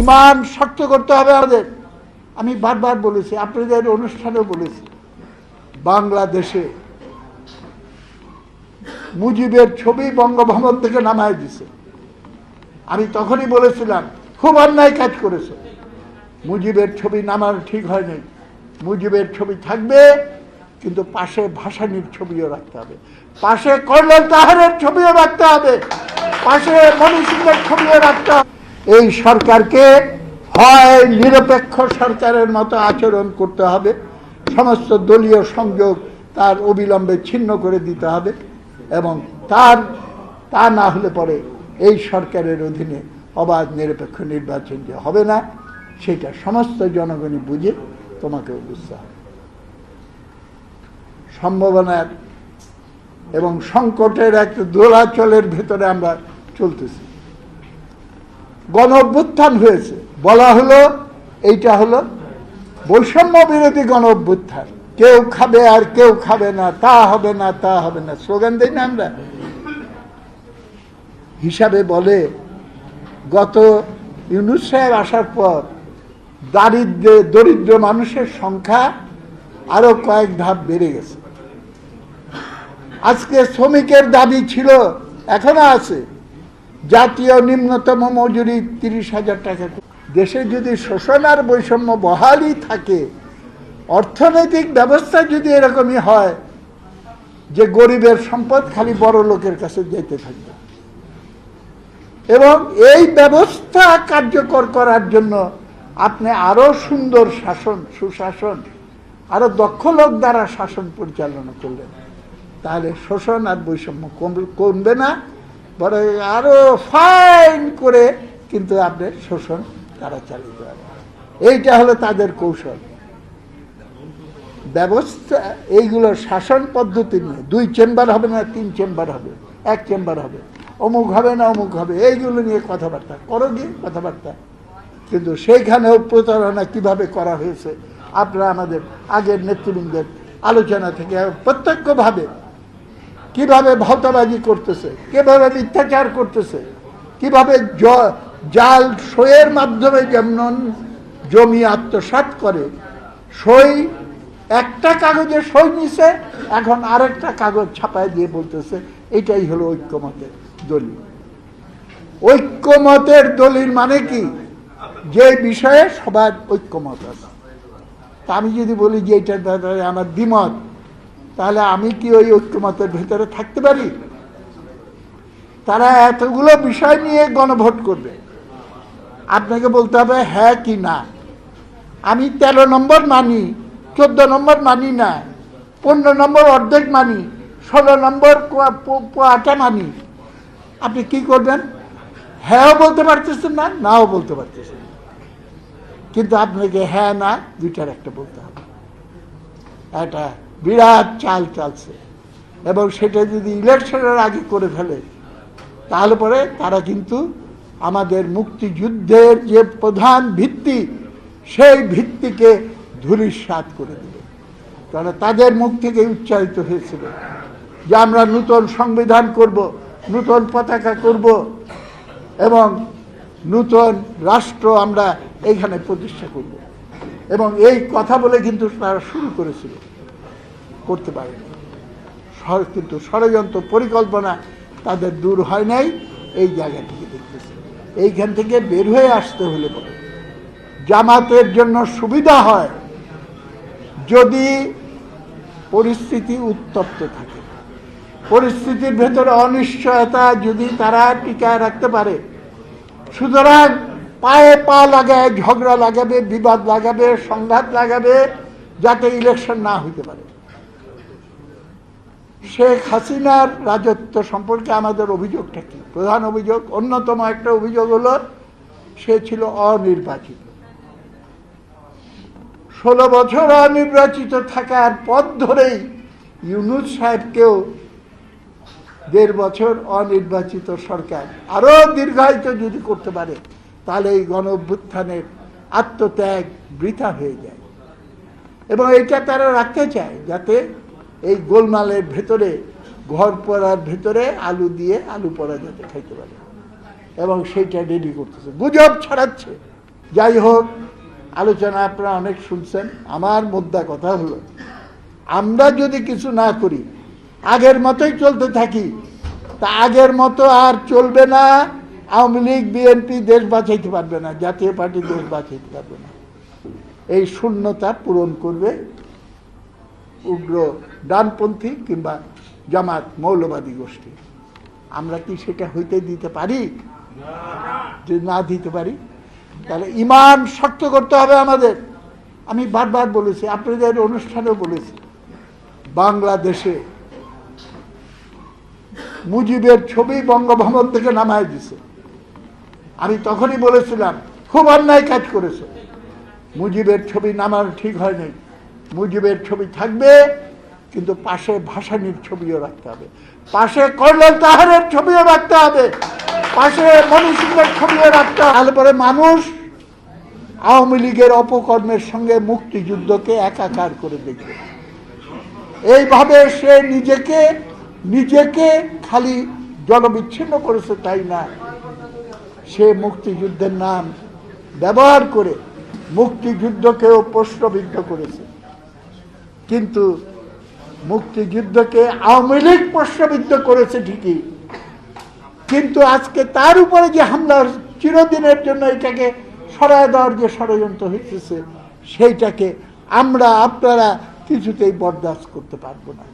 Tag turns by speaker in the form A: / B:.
A: ইমান শক্ত করতে হবে আমাদের। আমি বারবার বলেছি, আপনাদের অনুষ্ঠানেও বলেছি, বাংলাদেশে মুজিবের ছবি বঙ্গভবন থেকে নামায় দিছে। আমি তখনই বলেছিলাম, খুব অন্যায় কাজ করেছে। মুজিবের ছবি নামানো ঠিক হয়নি। মুজিবের ছবি থাকবে, কিন্তু পাশে ভাসানির ছবিও রাখতে হবে। পাশে কর্নেল তাহারের ছবিও রাখতে হবে। পাশে মনীষিংহের ছবিও রাখতে হবে। এই সরকারকে হয় নিরপেক্ষ সরকারের মতো আচরণ করতে হবে। সমস্ত দলীয় সংযোগ তার অবিলম্বে ছিন্ন করে দিতে হবে এবং তার, তা না হলে পরে এই সরকারের অধীনে অবাধ নিরপেক্ষ নির্বাচন যে হবে না, সেটা সমস্ত জনগণই বুঝে তোমাকে বুঝতে হবে। সম্ভাবনার এবং সংকটের এক দোলাচলের ভেতরে আমরা চলতেছি। গণ অভ্যুত্থান হয়েছে। বলা হলো, এইটা হলো বৈষম্য বিরোধী গণ অভ্যুত্থান কেউ খাবে আর কেউ খাবে না, তা হবে না, তা হবে না। স্লোগান দিই না আমরা। হিসাবে বলে, গত ইউনুস সাহেব আসার পর দারিদ্রে, দরিদ্র মানুষের সংখ্যা আরও কয়েক ধাপ বেড়ে গেছে। আজকে শ্রমিকের দাবি ছিল, এখনও আছে। জাতীয় নিম্নতম মজুরি তিরিশ হাজার টাকা। দেশে যদি শোষণ আর বৈষম্য বহালই থাকে, অর্থনৈতিক ব্যবস্থা যদি এরকমই হয়, যে গরিবের সম্পদ খালি বড় লোকের কাছে যেতে থাকবে। এবং এই ব্যবস্থা কার্যকর করার জন্য আপনি আরও সুন্দর শাসন, সুশাসন, আরও দক্ষ লোক দ্বারা শাসন পরিচালনা করলেন। তাহলে শোষণ আর বৈষম্য কমবে না। বরং আরও ফাইন করে কিন্তু আপনি শোষণ তারা চালিয়ে যাবে। এইটা হলো তাদের কৌশল। ব্যবস্থা, এইগুলো শাসন পদ্ধতি নিয়ে দুই চেম্বার হবে না, তিন চেম্বার হবে, এক চেম্বার হবে, অমুক হবে না, অমুক হবে, এইগুলো নিয়ে কথাবার্তা করো গিয়ে কথাবার্তা। কিন্তু সেইখানেও প্রতারণা কীভাবে করা হয়েছে? আপনারা আমাদের আগের নেতৃবৃন্দের আলোচনা থেকে প্রত্যক্ষভাবে কীভাবে ভাওতাবাজি করতেছে? কীভাবে মিথ্যাচার করতেছে? কীভাবে জাল সইয়ের মাধ্যমে যেমন জমি আত্মসাৎ করে, সই, একটা কাগজে সই নিছে, এখন আরেকটা কাগজ ছাপায় দিয়ে বলতেছে, এটাই হলো ঐক্যমতের দলিল। ঐক্যমতের দলিল মানে কি? যে বিষয়ে সবার ঐক্যমত আছে। তা আমি যদি বলি যে এটা ব্যাপারে আমার দ্বিমত। তাহলে আমি কি ওই ঐক্যমতের ভেতরে থাকতে পারি? তারা এতগুলো বিষয় নিয়ে গণভোট করবে। আপনাকে বলতে হবে হ্যাঁ কি না? আমি তেরো নম্বর মানি, চোদ্দ নম্বর মানি না, পনেরো নম্বর অর্ধেক মানি, ষোলো নম্বর পোয়াটা মানি। আপনি কি করবেন? হ্যাঁও বলতে পারতেছেন না, নাও বলতে পারতেছেন কিন্তু আপনাকে হ্যাঁ না, দুইটার একটা বলতে হবে। একটা বিরাট চাল চালছে। এবং সেটা যদি ইলেকশনের আগে করে ফেলে, তাহলে পরে তারা কিন্তু আমাদের মুক্তিযুদ্ধের যে প্রধান ভিত্তি, সেই ভিত্তিকে ধূলিসাৎ করে দেবে। কারণ তাদের মুখ থেকে উচ্চারিত হয়েছিল যে আমরা নূতন সংবিধান করব, নূতন পতাকা করব এবং নূতন রাষ্ট্র আমরা এইখানে প্রতিষ্ঠা করব। এবং এই কথা বলে কিন্তু তারা শুরু করেছিল। করতে পারেনি কিন্তু ষড়যন্ত্র পরিকল্পনা তাদের দূর হয় নাই এই জায়গা থেকে দেখতেছে। এইখান থেকে বের হয়ে আসতে হলে পরে জামাতের জন্য সুবিধা হয় যদি পরিস্থিতি উত্তপ্ত থাকে। পরিস্থিতির ভেতরে অনিশ্চয়তা যদি তারা টিকায় রাখতে পারে, সুতরাং পায়ে পা লাগায়, ঝগড়া লাগাবে, বিবাদ লাগাবে, সংঘাত লাগাবে, যাতে ইলেকশন না হইতে পারে। শেখ হাসিনার রাজত্ব সম্পর্কে আমাদের অভিযোগটা কি? প্রধান অভিযোগ, অন্যতম একটা অভিযোগ হলো, সে ছিল অনির্বাচিত। ষোলো বছর অনির্বাচিত থাকার পথ ধরেই ইউনুস সাহেবকেও দেড় বছর অনির্বাচিত সরকার আরও দীর্ঘায়িত যদি করতে পারে, তাহলে এই গণ অভ্যুত্থানের আত্মত্যাগ বৃথা হয়ে যায়। এবং এটা তারা রাখতে চায় যাতে এই গোলমালের ভেতরে, ঘর পড়ার ভেতরে আলু দিয়ে আলু পড়া যাতে খাইতে পারে। এবং সেইটা রেডি করতেছে। গুজব ছড়াচ্ছে। যাই হোক, আলোচনা আপনারা অনেক শুনছেন। আমার মুদ্রা কথা হলো, আমরা যদি কিছু না করি, আগের মতোই চলতে থাকি, তা আগের মতো আর চলবে না। আওয়ামী লীগ বিএনপি দেশ বাঁচাইতে পারবে না, জাতীয় পার্টি দেশ বাঁচাইতে পারবে না। এই শূন্যতা পূরণ করবে। উগ্র ডানপন্থী কিংবা জামাত মৌলবাদী গোষ্ঠী। আমরা কি সেটা হইতে দিতে পারি? যে না দিতে পারি, তাহলে ইমান শক্ত করতে হবে আমাদের। আমি বারবার বলেছি, আপনাদের অনুষ্ঠানেও বলেছি, বাংলাদেশে মুজিবের ছবি বঙ্গভবন থেকে নামায় দিছে। আমি তখনই বলেছিলাম, খুব অন্যায় কাজ করেছে। মুজিবের ছবি নামানো ঠিক হয়নি। মুজিবের ছবি থাকবে, কিন্তু পাশে ভাসানির ছবিও রাখতে হবে। পাশে কর্নেল তাহারের ছবিও রাখতে হবে। পাশে মনীষিংহের ছবিও রাখতে হবে। তাহলে পরে মানুষ আওয়ামী লীগের অপকর্মের সঙ্গে মুক্তিযুদ্ধকে একাকার করে দেখবে। এইভাবে সে নিজেকে নিজেকে খালি জনবিচ্ছিন্ন করেছে, তাই না? সে মুক্তিযুদ্ধের নাম ব্যবহার করে মুক্তিযুদ্ধকেও প্রশ্নবিদ্ধ করেছে। কিন্তু মুক্তিযুদ্ধকে আওয়ামী লীগ প্রশ্নবিদ্ধ করেছে ঠিকই। কিন্তু আজকে তার উপরে যে হামলার চিরদিনের জন্য এটাকে সরায় দেওয়ার যে ষড়যন্ত্র হয়েছে সেইটাকে আমরা, আপনারা কিছুতেই বরদাস্ত করতে পারব না।